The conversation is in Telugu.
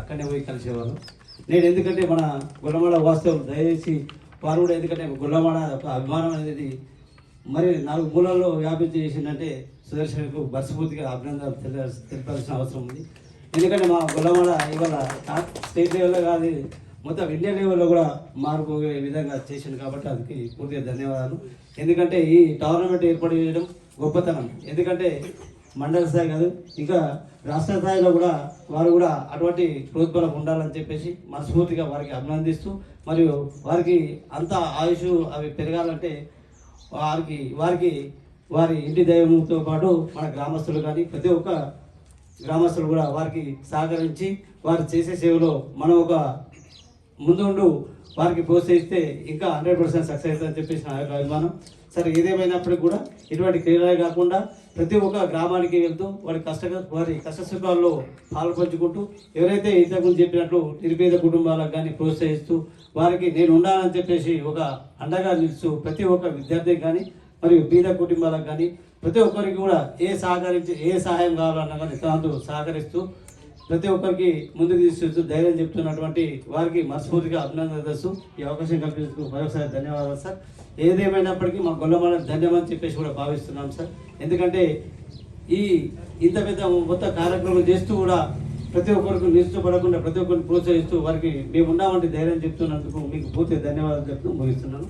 అక్కడనే పోయి కలిసేవాళ్ళు. నేను ఎందుకంటే మన గుల్లమాడ వాస్తవం దయచేసి వారు కూడా ఎందుకంటే గుల్లమాడ ఒక అభిమానం అనేది మరి నాలుగు మూలల్లో వ్యాపించి చేసిందంటే సుదర్శనకు బస్సుపూర్తిగా అభినందనలు తెలిపాల్సిన అవసరం ఉంది. ఎందుకంటే మా గుల్లమాడ ఇవాళ స్టేట్ లెవెల్లో కాదు మొత్తం ఇండియా లెవెల్లో కూడా మారిపోయే విధంగా చేసింది కాబట్టి అందుకు పూర్తిగా ధన్యవాదాలు. ఎందుకంటే ఈ టోర్నమెంట్ ఏర్పాటు చేయడం గొప్పతనం. ఎందుకంటే మండల స్థాయి కాదు ఇంకా రాష్ట్ర స్థాయిలో కూడా వారు కూడా అటువంటి ప్రోత్బలం ఉండాలని చెప్పేసి మనస్ఫూర్తిగా వారికి అభినందిస్తూ మరియు వారికి అంత ఆయుష్ అవి పెరగాలంటే వారికి వారికి వారి ఇంటి దైవంతో పాటు మన గ్రామస్తులు కానీ ప్రతి ఒక్క గ్రామస్తులు కూడా వారికి సహకరించి వారు చేసే సేవలో మనం ఒక ముందుండు వారికి ప్రోత్సహిస్తే ఇంకా హండ్రెడ్ పర్సెంట్ సక్సెస్ అని చెప్పేసి నా యొక్క అభిమానం. సరే ఏదేమైనప్పటికీ కూడా ఇటువంటి క్రీడలే కాకుండా ప్రతి ఒక్క గ్రామానికి వెళ్తూ వారి కష్ట వారి కష్టసుఖాల్లో పాల్పంచుకుంటూ ఎవరైతే ఇంతకుముందు చెప్పినట్లు నిరుపేద కుటుంబాలకు కానీ ప్రోత్సహిస్తూ వారికి నేను ఉండాలని చెప్పేసి ఒక అండగా నిలుస్తూ ప్రతి ఒక్క విద్యార్థికి కానీ మరియు బీద కుటుంబాలకు కానీ ప్రతి ఒక్కరికి కూడా ఏ సహకరించి ఏ సహాయం కావాలన్నా కానీ తనతో సహకరిస్తూ ప్రతి ఒక్కరికి ముందుకు తీసుకొచ్చు ధైర్యం చెప్తున్నటువంటి వారికి మనస్ఫూర్తిగా అభినందన తెలుసు ఈ అవకాశం కల్పించుకు మరొకసారి ధన్యవాదాలు సార్. ఏదేమైనప్పటికీ మా గొల్లమాల ధన్యమని చెప్పేసి కూడా భావిస్తున్నాం సార్. ఎందుకంటే ఈ ఇంత పెద్ద మొత్తం కార్యక్రమం చేస్తూ కూడా ప్రతి ఒక్కరికి నిష్టపడకుండా ప్రతి ఒక్కరిని ప్రోత్సహిస్తూ వారికి మేము ఉన్నామంటే ధైర్యం చెప్తున్నందుకు మీకు పూర్తి ధన్యవాదాలు చెప్తూ ముగిస్తున్నాను.